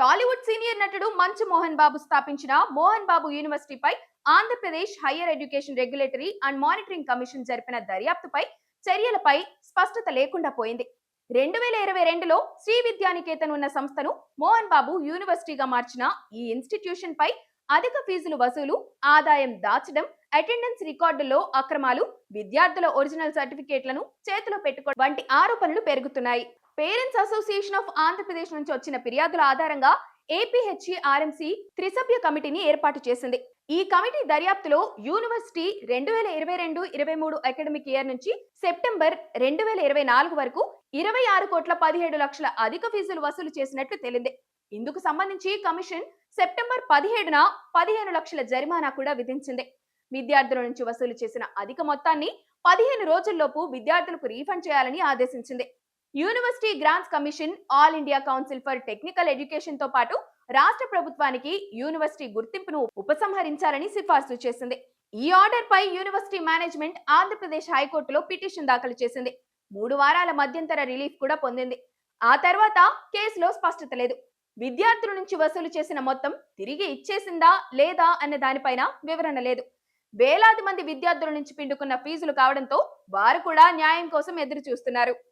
Tollywood senior నటుడు మంచు మోహన్ బాబు స్థాపించిన Mohan Babu యూనివర్సిటీపై Andhra Pradesh higher education regulatory and monitoring commission జరిపిన దర్యాప్తుపై చర్యలపై స్పష్టత లేకుండా పోయింది. రెండు వేల ఇరవై రెండులో శ్రీ విద్యానికేతన్ ఉన్న సంస్థను మోహన్ బాబు యూనివర్సిటీగా మార్చిన ఈ ఇన్స్టిట్యూషన్ పై అధిక ఫీజులు వసూలు ఆదాయం దాచడం అటెండెన్స్ రికార్డుల్లో అక్రమాలు విద్యార్థుల ఒరిజినల్ సర్టిఫికేట్లను చేతిలో పెట్టుకోవడం వంటి ఆరోపణలు పెరుగుతున్నాయి. పేరెంట్స్ అసోసియేషన్ ఆఫ్ ఆంధ్రప్రదేశ్ నుంచి వచ్చిన ఫిర్యాదుల ఆధారంగా ఏపీహెచ్ఈ ఆర్ఎంసీ త్రిసభ్య కమిటీని ఏర్పాటు చేసింది. ఈ కమిటీ దర్యాప్తులో యూనివర్సిటీ రెండు వేల ఇరవై రెండు ఇరవై మూడు అకాడమిక్ ఇయర్ నుంచి సెప్టెంబర్ రెండు వేల ఇరవై నాలుగు వరకు ఇరవై ఆరు కోట్ల పదిహేడు లక్షల అధిక ఫీజులు వసూలు చేసినట్లు తేలింది. ఇందుకు సంబంధించి కమిషన్ సెప్టెంబర్ పదిహేడున పదిహేను లక్షల జరిమానా కూడా విధించింది. విద్యార్థుల నుంచి వసూలు చేసిన అధిక మొత్తాన్ని పదిహేను రోజుల్లోపు విద్యార్థులకు రీఫండ్ చేయాలని ఆదేశించింది. University grants commission all India council for technical ఎడ్యుకేషన్తో పాటు రాష్ట్ర ప్రభుత్వానికి యూనివర్సిటీ గుర్తింపును ఉపసంహరించాలని సిఫార్సు చేసింది. ఈ ఆర్డర్ పై యూనివర్సిటీ మేనేజ్మెంట్ ఆంధ్రప్రదేశ్ హైకోర్టులో పిటిషన్ దాఖలు చేసింది. మూడు వారాల మధ్యంతర రిలీఫ్ కూడా పొందింది. ఆ తర్వాత కేసులో స్పష్టత లేదు. విద్యార్థుల నుంచి వసూలు చేసిన మొత్తం తిరిగి ఇచ్చేసిందా లేదా అనే దానిపైన వివరణ లేదు. వేలాది మంది విద్యార్థుల నుంచి పిండుకున్న ఫీజులు కావడంతో వారు కూడా న్యాయం కోసం ఎదురు చూస్తున్నారు